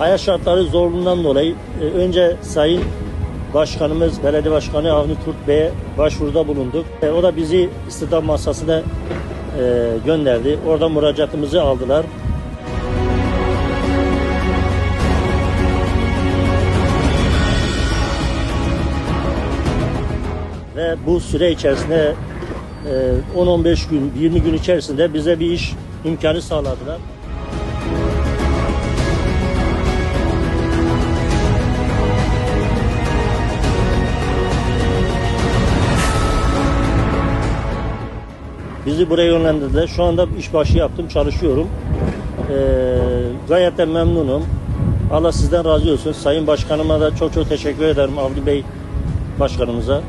Hayat şartları zorluğundan dolayı e, önce Sayın Başkanımız, Belediye Başkanı Avni Kurt Bey'e başvuruda bulunduk. E, o da bizi istihdam masasına e, gönderdi. Orada müracaatımızı aldılar. Ve bu süre içerisinde e, 10-15 gün, 20 gün içerisinde bize bir iş imkanı sağladılar. Bizi buraya yönlendirdiler. Şu anda iş başı yaptım, çalışıyorum. Ee, gayet de memnunum. Allah sizden razı olsun. Sayın Başkanıma da çok çok teşekkür ederim Avni Bey Başkanımıza.